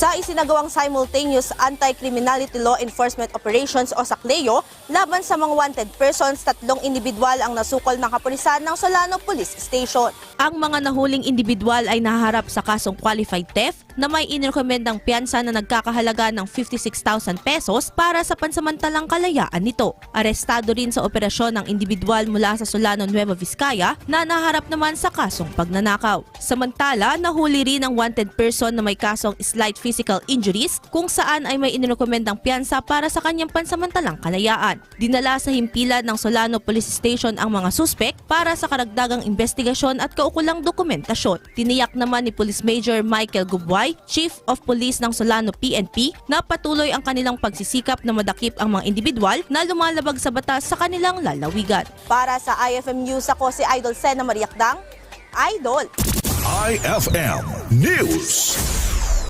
Sa isinagawang simultaneous anti-criminality law enforcement operations o SACLEO laban sa mga wanted persons, tatlong individual ang nasukol ng kapulisan ng Solano Police Station. Ang mga nahuling individual ay naharap sa kasong qualified theft na may inirekomendang piyansa na nagkakahalaga ng 56,000 pesos para sa pansamantalang kalayaan nito. Arestado rin sa operasyon ng individual mula sa Solano Nueva Vizcaya na naharap naman sa kasong pagnanakaw. Samantala, nahuli rin ang wanted person na may kasong slight physical injuries kung saan ay may inirekomendang piyansa para sa kanyang pansamantalang kalayaan. Dinala sa himpilan ng Solano Police Station ang mga suspek para sa karagdagang investigasyon at kaukulang dokumentasyon. Tiniyak naman ni Police Major Michael Gubway, Chief of Police ng Solano PNP, na patuloy ang kanilang pagsisikap na madakip ang mga individual na lumalabag sa batas sa kanilang lalawigan. Para sa IFM News, ako si Idol Sena Mariakdang. Idol! IFM News.